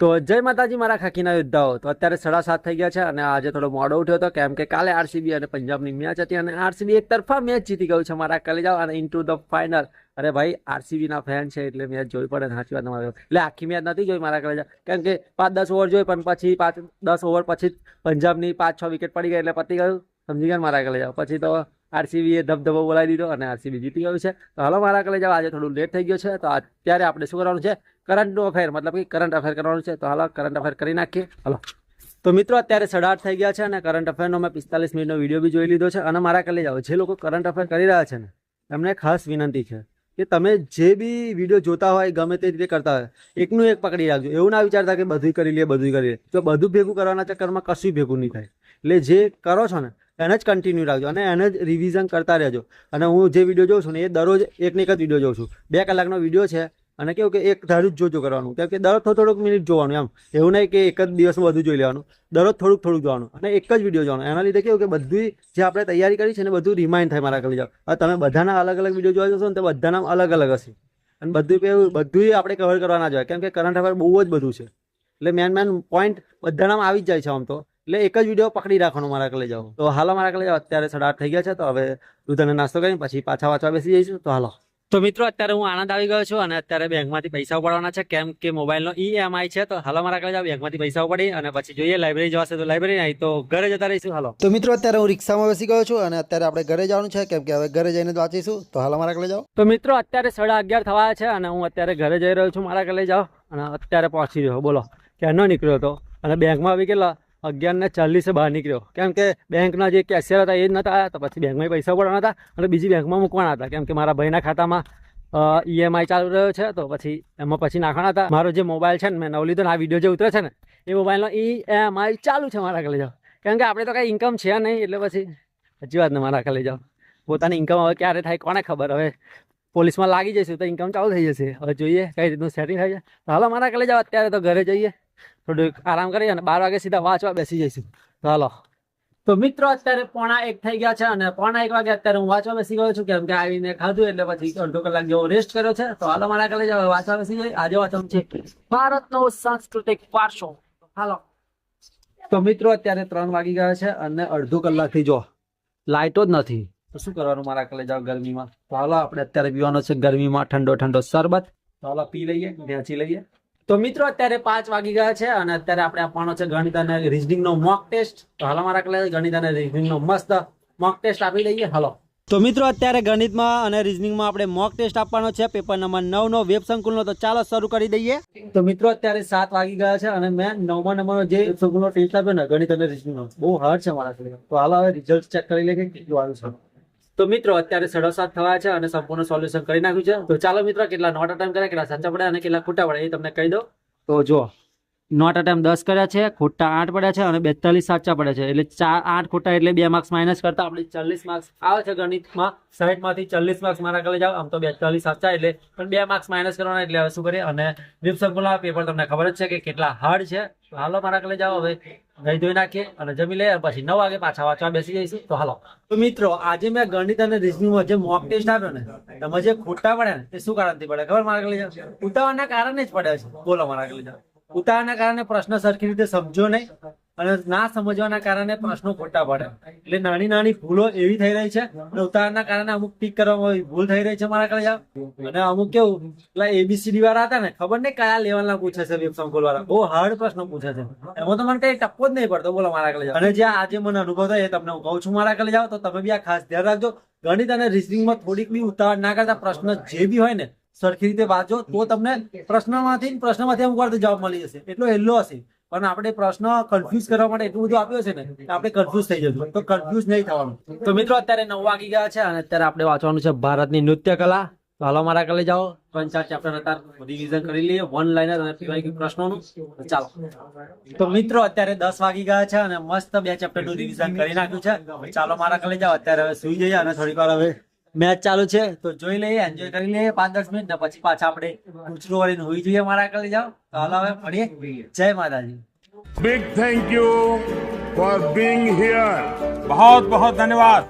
તો જય માતાજી, મારા ખાકીના યોદ્ધાઓ. તો અત્યારે સાડા સાત થઈ ગયા છે અને આજે થોડો મોડો ઉઠ્યો હતો, કેમ કે કાલે આરસીબી અને પંજાબની મેચ હતી અને આરસીબી એક તરફા મેચ જીતી ગયું છે મારા કાલે જાઓ અને ઇન ધ ફાઇનલ અરે ભાઈ, આરસીબીના ફેન છે એટલે મેચ જોઈ પડે સાચી વાત તમારે એટલે આખી મેચ નથી જોઈ મારા કાલે કેમ કે પાંચ દસ ઓવર જોઈ, પણ પછી પાંચ દસ ઓવર પછી પંજાબની પાંચ છ વિકેટ પડી ગઈ એટલે પતી ગયું. સમજી ગયા મારા કાલે જાઓ પછી તો આરસીબી એ ધબધબો બોલાવી દીધો અને આરસીબી જીતી ગયું છે. તો હાલો, મારા કાલે જાઓ આજે થોડું લેટ થઈ ગયું છે. તો અત્યારે આપણે શું કરવાનું છે? કરંટનું અફેર મતલબ કે કરંટ અફેર કરવાનું છે. તો હાલો કરંટ અફેર કરી નાખીએ. હાલો. તો મિત્રો, અત્યારે સાડા થઈ ગયા છે અને કરંટ અફેરનો મેં પિસ્તાલીસ મિનિટનો વીડિયો બી જોઈ લીધો છે અને મારા કલે જાઓ જે લોકો કરંટ અફેર કરી રહ્યા છે ને, એમને ખાસ વિનંતી છે કે તમે જે બી વીડિયો જોતા હોય, ગમે તે રીતે કરતા હોય, એકનું એક પકડી રાખજો. એવું ના વિચારતા કે બધું કરી લે બધું કરી લે. તો બધું ભેગું કરવાના ચક્કરમાં કશું ભેગું નહીં થાય. એટલે જે કરો છો ને એને જ કન્ટિન્યુ રાખજો અને એને જ રિવિઝન કરતા રહેજો. અને હું જે વીડિયો જોઉં છું ને એ દરરોજ એકને એક જ વીડિયો જોઉં છું. બે કલાકનો વીડિયો છે અને કેવું કે એક ધારું જ જોજો કરવાનું. કેમ કે દરરોજ થોડું થોડુંક મિનિટ જોવાનું એમ. એવું નહીં કે એક જ દિવસમાં બધું જોઈ લેવાનું. દરરોજ થોડુંક થોડુંક જોવાનું અને એક જ વીડિયો જોવાનું. એના લીધે કેવું કે બધી જે આપણે તૈયારી કરી છે ને બધું રિમાઇન્ડ થાય મારા જાવ હવે તમે બધાના અલગ અલગ વીડિયો જોવા જશો ને તો બધાના અલગ અલગ હશે. અને બધું કેવું બધું આપણે કવર કરવાના જોઈએ. કેમ કે કરંટ અફેર બહુ જ બધું છે. એટલે મેન મેન પોઈન્ટ બધાનામાં આવી જ જાય છે આમ તો. એટલે એક જ વીડિયો પકડી રાખવાનો મારા કલે જાઓ તો હાલો મારા કલે જાઓ અત્યારે સાડા આઠ થઈ ગયા છે તો હવે દૂધને નાસ્તો કરીને પછી પાછા વાંચવા બેસી જઈશું. તો હાલો. તો મિત્રો અત્યારે હું આનંદ આવી ગયો છું અને અત્યારે બેંકમાંથી પૈસા ઉપાડવાના છે. કેમ કે મોબાઈલનો ઈએમઆઈ છે તો હાલો મારા કલે જાઓ બેંકમાંથી પૈસા ઉપાડી અને પછી જોઈએ લાઇબ્રેરી જવાશે તો લાઇબ્રેરી નહીં તો ઘરે જતા રહીશું. હાલો. તો મિત્રો અત્યારે હું રિક્ષામાં બેસી ગયો છું અને અત્યારે આપણે ઘરે જવાનું છે. કેમ કે હવે ઘરે જઈને જ વાંચીશું. તો હાલ મારા કલે જાઓ તો મિત્રો અત્યારે સાડા અગિયાર થવા છે અને હું અત્યારે ઘરે જઈ રહ્યો છું મારા કલે જાઓ અને અત્યારે પહોંચી રહ્યો બોલો ક્યાંનો નીકળ્યો હતો? અને બેંકમાં આવી કેટલા અગિયાર ને ચાલીસે બહાર નીકળ્યો. કેમ કે બેંકના જે કેશિયર હતા એ જ નહોતા આવ્યા તો પછી બેંકમાં પૈસા પડવાના હતા અને બીજી બેંકમાં મૂકવાના હતા. કેમ કે મારા ભાઈના ખાતામાં ઈએમઆઈ ચાલુ રહ્યો છે, તો પછી એમાં પછી નાખવાના હતા. મારો જે મોબાઈલ છે ને, મેં નવ લીધો ને, આ વીડિયો જે ઉતરે છે ને, એ મોબાઈલનો ઈએમઆઈ ચાલુ છે મારા કલે જાઓ કેમ કે આપણે તો કાંઈ ઇન્કમ છે નહીં, એટલે પછી સાચી વાત ને, મારા કલે જાઓ પોતાની ઇન્કમ હવે ક્યારે થાય કોને ખબર? હવે પોલીસમાં લાગી જઈશું તો ઇન્કમ ચાલુ થઈ જશે. હવે જોઈએ કઈ રીતનું સેટિંગ થાય છે. હાલો મારા કલે જાઓ અત્યારે તો ઘરે જઈએ. થોડુંક આરામ કરી અને બાર વાગે સીધા વાંચવા બેસી જઈશું. હાલો તો મિત્રો, અત્યારે પોણા એક થઈ ગયા છે અને પોણા એક વાગે અત્યારે હું વાંચવા બેસી ગયો છું. કેમ કે આવીને ખાધું એટલે પછી અડધો કલાક જેવો રેસ્ટ કર્યો છે. તો હાલો, મારા કલે વાંચવા બેસી ગઈ આજે વાંચવાનું છે ભારતનો સાંસ્કૃતિક વારસો. હાલો. તો મિત્રો, અત્યારે ત્રણ વાગી ગયા છે અને અડધો કલાકથી જો લાઇટો જ નથી. તો શું કરવાનું મારા કલે જાઓ ગરમીમાં? તો હાલો, આપણે અત્યારે પીવાનો છે ગરમીમાં ઠંડો ઠંડો શરબત. તો હાલો, પી લઈએ ભેંચી લઈએ. તો મિત્રો અત્યારે પાંચ વાગી ગયા છે અને અત્યારે આપણે આપવાનો છે ગણિત અને રીઝનિંગ નો મોક ટેસ્ટ તો હાલ મારા કલે ગણિત અને રીઝનિંગ નો મસ્ત મોક ટેસ્ટ આપી દઈએ. હલો. તો મિત્રો અત્યારે ગણિતમાં અને રીઝનિંગમાં આપણે મોક ટેસ્ટ આપવાનો છે. પેપર નંબર નવ નો વેબ સંકુલનો. તો ચાલો શરૂ કરી દઈએ. તો મિત્રો અત્યારે સાત વાગી ગયા છે અને મેં નવમા નંબરનો જે સંકુલનો ટેસ્ટ આપ્યો ને ગણિત અને રીઝનિંગનો બહુ હાર્ડ છે મારા તો હાલ હવે રિઝલ્ટ ચેક કરી લે કે કેટલું આવ્યું છે. તો મિત્રો, અત્યારે સાડા સાત થવા છે અને સંપૂર્ણ સોલ્યુશન કરી નાખ્યું છે. તો ચાલો મિત્રો, કેટલા નોટ અટેમ્પ કર્યા, કેટલા સાચા પડ્યા અને કેટલા ખોટા પડ્યા એ તમને કહી દો તો જો નોટ અટેમ્પ દસ કર્યા છે, ખોટા આઠ પડ્યા છે અને બેતાલીસ સાચા પડ્યા છે. એટલે ચાર આઠ ખોટા એટલે બે માર્ક્સ માઇનસ કરતા આપણે ચાલીસ માર્ક્સ આવે છે ગણિતમાં. સાઠમાંથી ચાલીસ માર્ક્સ મારા કલે જાવ આમ તો બેતાલીસ સાચા એટલે પણ બે માર્ક્સ માઇનસ કરવાના એટલે હવે શું કરીએ? અને વિપ સંકુલના પેપર તમને ખબર જ છે કે કેટલા હાર્ડ છે. હાલો મારા કલે જાઓ હવે. ગઈ ધોઈ નાખીએ અને જમી લઈએ પછી નવ વાગે પાછા વાંચવા બેસી જઈશું તો હાલો. તો મિત્રો, આજે મેં ગણિત અને રીઝનિંગમાં જે મોક ટેસ્ટ આપ્યો ને, તમે જે ખોટા પડે ને, એ શું કારણથી પડે ખબર મારા જાઓ ઉતાવળના કારણે જ પડે છે. બોલો મારા જાઓ ઉતાવળના કારણે પ્રશ્ન સરખી રીતે સમજો નહીં. અને ના સમજવાના કારણે પ્રશ્નો ખોટા પડે. એટલે નાની નાની ભૂલો એવી થઈ રહી છે અને ઉતાવળના કારણે અમુક ટીક કરવામાં ભૂલ થઈ રહી છે મારા કલે અને અમુક કેવું, પેલા એબીસીડી વાળા હતા ને, ખબર નહીં કયા લેવલના પૂછે છે વેબ સંકુલ વાળા. બહુ હાર્ડ પ્રશ્નો પૂછે છે. એમાં તો મને કઈ ટપ્પો જ નહીં પડતો, બોલો મારા કલે અને જે આજે મને અનુભવ થાય એ તમને હું કહું છું મારા કલે જાઓ તો તમે બી આ ખાસ ધ્યાન રાખજો. ગણિત અને રિઝનિંગમાં થોડીક બી ઉતાવળ ના કરતા પ્રશ્ન જે બી હોય ને, સરખી રીતે વાંચો, તો તમને પ્રશ્નમાંથી પ્રશ્નમાંથી અમુક વાર જવાબ મળી જશે. એટલો હેલ્લો હશે. પણ આપણે પ્રશ્ન કન્ફ્યુઝ કરવા માટે એટલું બધું આપ્યું છે ને આપણે કન્ફ્યુઝ થઈ જતું તો કન્ફ્યુઝ નહીં થવાનું. તો મિત્રો, અત્યારે નવ વાગી ગયા છે અને અત્યારે આપણે વાંચવાનું છે ભારતની નૃત્ય કલા હાલો મારા કલે જાઓ. ત્રણ, ચાર ચેપ્ટર અત્યારે રિવિઝન કરી લઈએ વન લાઇનર અને પ્રશ્નોનું. ચાલો. તો મિત્રો, અત્યારે દસ વાગી ગયા છે અને મસ્ત બે ચેપ્ટરનું રિવિઝન કરી નાખ્યું છે. ચાલો, મારા કલે જાઓ. અત્યારે હવે સુઈ જઈએ અને થોડીક વાર હવે મેચ ચાલુ છે તો જોઈ લઈએ એન્જોય કરી લઈએ પાંચ દસ મિનિટ ને પછી પાછા આપણે કૂચરો વળીને હોવી જોઈએ મારા કરી જાઓ. તો હાલો હવે મળીએ. જય માતાજી. Big thank you for being here બહુ બહુ ધન્યવાદ